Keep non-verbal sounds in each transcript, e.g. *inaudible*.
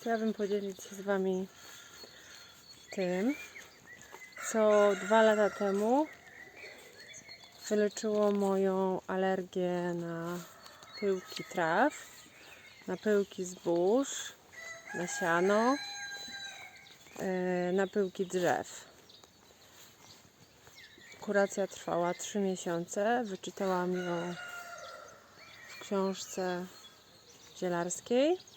Chciałabym podzielić się z Wami tym, co dwa lata temu wyleczyło moją alergię na pyłki traw, na pyłki zbóż, na siano, yy, na pyłki drzew. Kuracja trwała 3 miesiące. Wyczytałam ją w książce zielarskiej.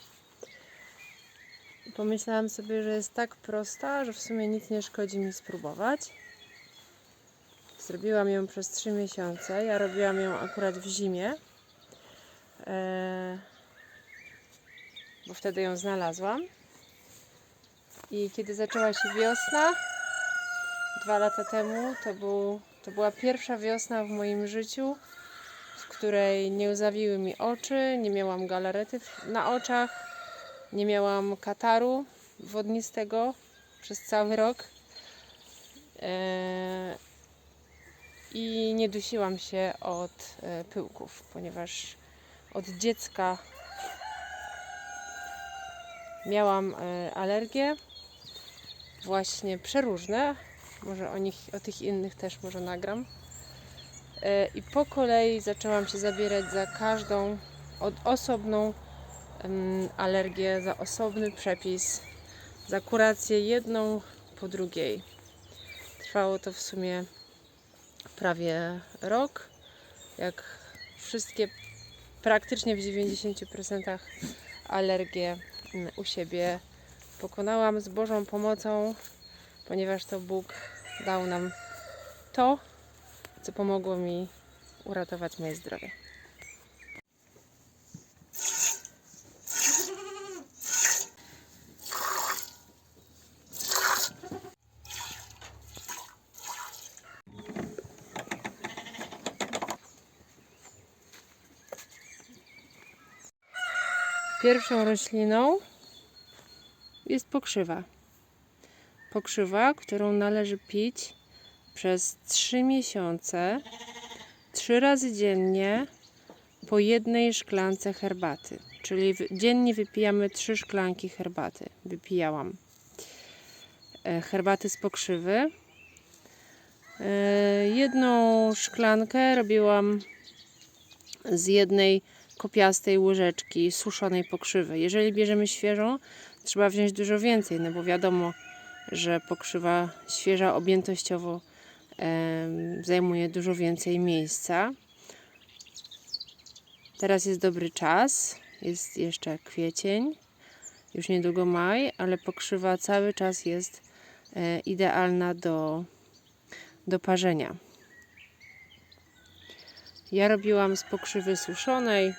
Pomyślałam sobie, że jest tak prosta, że w sumie nic nie szkodzi mi spróbować. Zrobiłam ją przez 3 miesiące. Ja robiłam ją akurat w zimie, e, bo wtedy ją znalazłam. I kiedy zaczęła się wiosna, dwa lata temu, to, był, to była pierwsza wiosna w moim życiu, w której nie łzawiły mi oczy, nie miałam galarety na oczach, nie miałam kataru wodnistego przez cały rok. E, I nie dusiłam się od e, pyłków, ponieważ od dziecka miałam e, alergie, właśnie przeróżne. Może o, nich, o tych innych też może nagram. I po kolei zaczęłam się zabierać za każdą od osobną alergię, za osobny przepis, za kurację jedną po drugiej. Trwało to w sumie prawie rok. Jak wszystkie, praktycznie w 90% alergie u siebie pokonałam z Bożą pomocą, ponieważ to Bóg dał nam to, co pomogło mi uratować moje zdrowie. Pierwszą rośliną jest pokrzywa. Pokrzywa, którą należy pić przez 3 miesiące, 3 razy dziennie po jednej szklance herbaty. Czyli dziennie wypijamy 3 szklanki herbaty. Wypijałam e, herbaty z pokrzywy. E, Jedną szklankę robiłam z jednej kopiastej łyżeczki suszonej pokrzywy. Jeżeli bierzemy świeżą, trzeba wziąć dużo więcej, no bo wiadomo, że pokrzywa świeża objętościowo em, zajmuje dużo więcej miejsca. Teraz jest dobry czas, jest jeszcze kwiecień, już niedługo maj, ale pokrzywa cały czas jest e, idealna do, do parzenia. Ja robiłam z pokrzywy suszonej.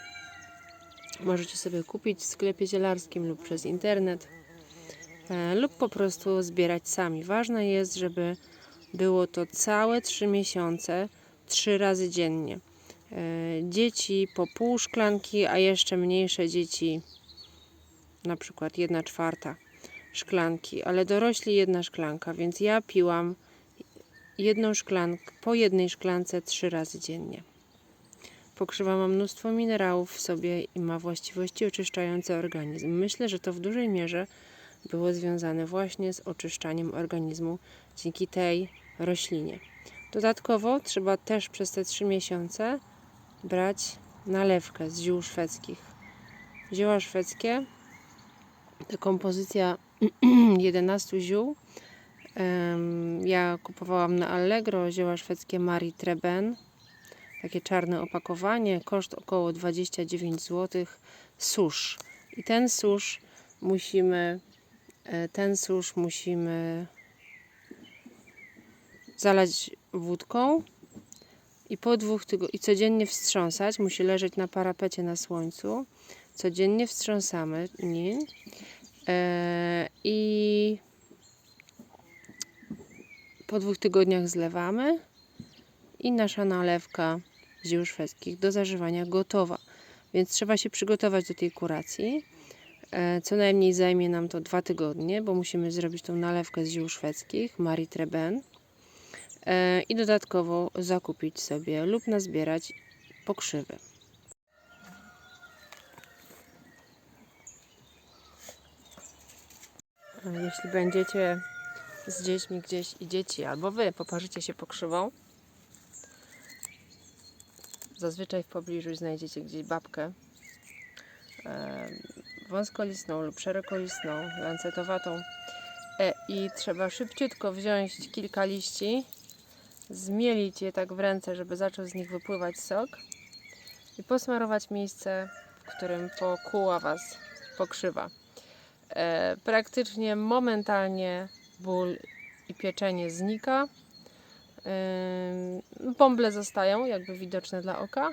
Możecie sobie kupić w sklepie zielarskim lub przez internet, e, lub po prostu zbierać sami. Ważne jest, żeby było to całe 3 miesiące, 3 razy dziennie. E, Dzieci po pół szklanki, a jeszcze mniejsze dzieci na przykład 1 czwarta szklanki, ale dorośli jedna szklanka, więc ja piłam jedną szklankę, po jednej szklance 3 razy dziennie. Pokrzywa ma mnóstwo minerałów w sobie i ma właściwości oczyszczające organizm. Myślę, że to w dużej mierze było związane właśnie z oczyszczaniem organizmu dzięki tej roślinie. Dodatkowo trzeba też przez te 3 miesiące brać nalewkę z ziół szwedzkich. Zioła szwedzkie to kompozycja *clears throat* 11 ziół. Ja kupowałam na Allegro zioła szwedzkie Marie Treben takie czarne opakowanie, koszt około 29 zł, susz. I ten susz musimy, e, ten susz musimy zalać wódką i po dwóch tygo- i codziennie wstrząsać. Musi leżeć na parapecie na słońcu. Codziennie wstrząsamy nim e, i po dwóch tygodniach zlewamy i nasza nalewka ziół szwedzkich do zażywania gotowa. Więc trzeba się przygotować do tej kuracji. E, Co najmniej zajmie nam to dwa tygodnie, bo musimy zrobić tą nalewkę z ziół szwedzkich, Marie Treben. E, I dodatkowo zakupić sobie lub nazbierać pokrzywy. Jeśli będziecie z dziećmi gdzieś i dzieci, albo wy poparzycie się pokrzywą, zazwyczaj w pobliżu znajdziecie gdzieś babkę wąskolistną lub szerokolistną, lancetowatą e, i trzeba szybciutko wziąć kilka liści, zmielić je tak w ręce, żeby zaczął z nich wypływać sok i posmarować miejsce, w którym pokuła Was pokrzywa. E, praktycznie momentalnie ból i pieczenie znika. Bąble zostają jakby widoczne dla oka,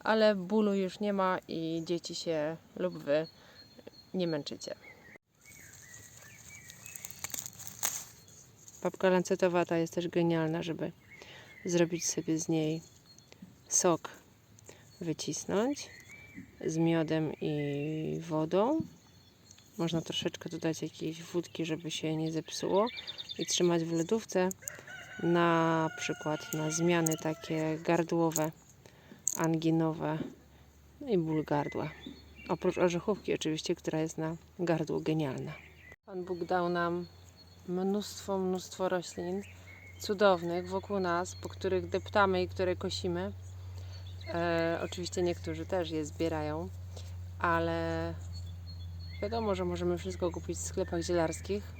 ale bólu już nie ma i dzieci się lub wy nie męczycie. Papka lancetowata jest też genialna, żeby zrobić sobie z niej sok, wycisnąć z miodem i wodą. Można troszeczkę dodać jakiejś wódki, żeby się nie zepsuło i trzymać w lodówce na przykład na zmiany takie gardłowe, anginowe no i ból gardła. Oprócz orzechówki oczywiście, która jest na gardło genialna. Pan Bóg dał nam mnóstwo, mnóstwo roślin cudownych wokół nas, po których deptamy i które kosimy. E, oczywiście niektórzy też je zbierają, ale wiadomo, że możemy wszystko kupić w sklepach zielarskich,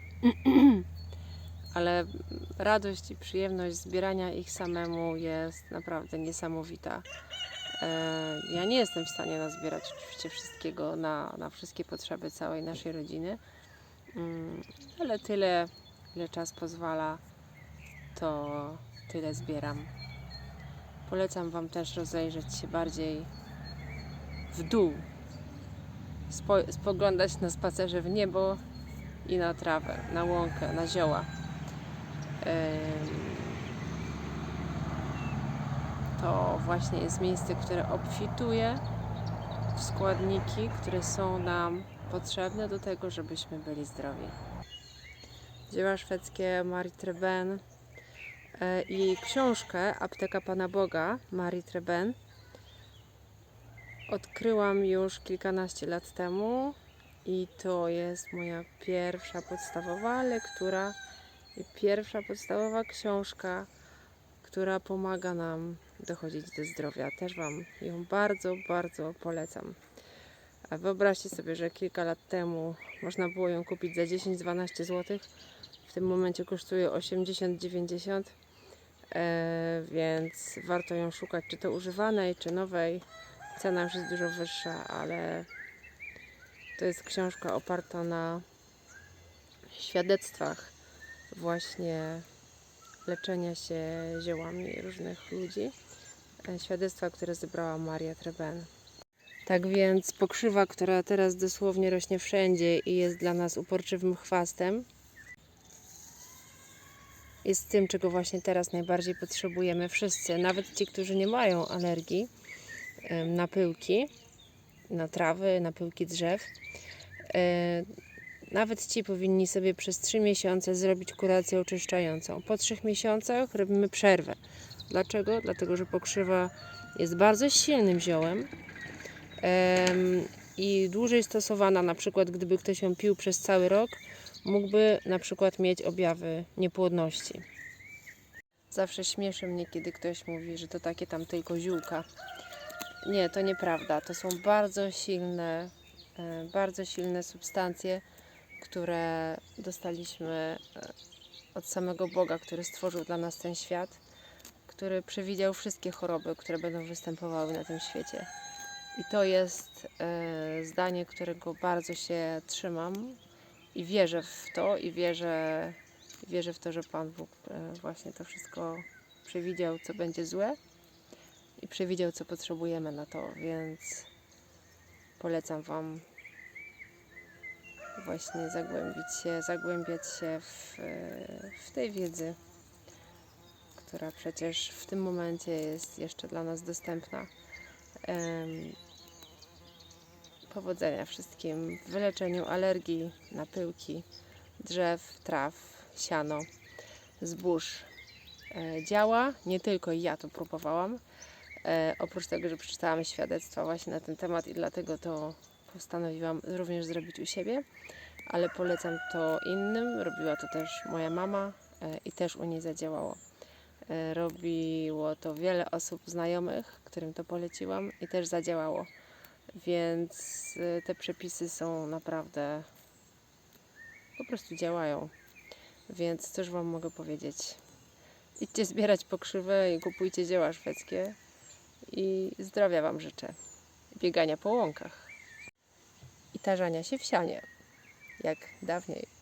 ale radość i przyjemność zbierania ich samemu jest naprawdę niesamowita. E, Ja nie jestem w stanie nazbierać oczywiście wszystkiego na, na wszystkie potrzeby całej naszej rodziny, Mm, ale tyle, ile czas pozwala, to tyle zbieram. Polecam Wam też rozejrzeć się bardziej w dół, spo, spoglądać na spacerze w niebo i na trawę, na łąkę, na zioła. To właśnie jest miejsce, które obfituje w składniki, które są nam potrzebne do tego, żebyśmy byli zdrowi. Dzieła szwedzkie Marii Treben e, i jej książkę Apteka Pana Boga Marii Treben odkryłam już kilkanaście lat temu i to jest moja pierwsza podstawowa lektura pierwsza podstawowa książka, która pomaga nam dochodzić do zdrowia. Też Wam ją bardzo, bardzo polecam. A wyobraźcie sobie, że kilka lat temu można było ją kupić za 10-12 zł. W tym momencie kosztuje 80-90, e, więc warto ją szukać, czy to używanej, czy nowej. Cena już jest dużo wyższa, ale to jest książka oparta na świadectwach właśnie leczenia się ziołami różnych ludzi. E, Świadectwa, które zebrała Maria Treben. Tak więc pokrzywa, która teraz dosłownie rośnie wszędzie i jest dla nas uporczywym chwastem, jest tym, czego właśnie teraz najbardziej potrzebujemy wszyscy, nawet ci, którzy nie mają alergii na pyłki, na trawy, na pyłki drzew. Nawet ci powinni sobie przez 3 miesiące zrobić kurację oczyszczającą. Po 3 miesiącach robimy przerwę. Dlaczego? Dlatego, że pokrzywa jest bardzo silnym ziołem em, i dłużej stosowana, na przykład gdyby ktoś ją pił przez cały rok, mógłby na przykład mieć objawy niepłodności. Zawsze śmieszy mnie, kiedy ktoś mówi, że to takie tam tylko ziółka. Nie, to nieprawda. To są bardzo silne, e, bardzo silne substancje, które dostaliśmy e, od samego Boga, który stworzył dla nas ten świat, który przewidział wszystkie choroby, które będą występowały na tym świecie. I to jest e, zdanie, którego bardzo się trzymam i wierzę w to i wierzę, wierzę w to, że Pan Bóg e, właśnie to wszystko przewidział, co będzie złe i przewidział, co potrzebujemy na to, więc polecam Wam właśnie zagłębić się, zagłębiać się w, e, w tej wiedzy, która przecież w tym momencie jest jeszcze dla nas dostępna. Powodzenia wszystkim w wyleczeniu alergii na pyłki, drzew, traw, siano, zbóż. E, Działa, nie tylko ja to próbowałam. E, oprócz tego, że przeczytałam świadectwa właśnie na ten temat i dlatego to postanowiłam również zrobić u siebie. ale polecam to innym. Robiła to też moja mama e, i też u niej zadziałało. E, Robiło to wiele osób znajomych, którym to poleciłam i też zadziałało. Więc e, te przepisy są naprawdę po prostu działają. Więc cóż Wam mogę powiedzieć? Idźcie zbierać pokrzywę i kupujcie dzieła szwedzkie. I zdrowia Wam życzę. Biegania po łąkach. Tarzania się w sianie, jak dawniej.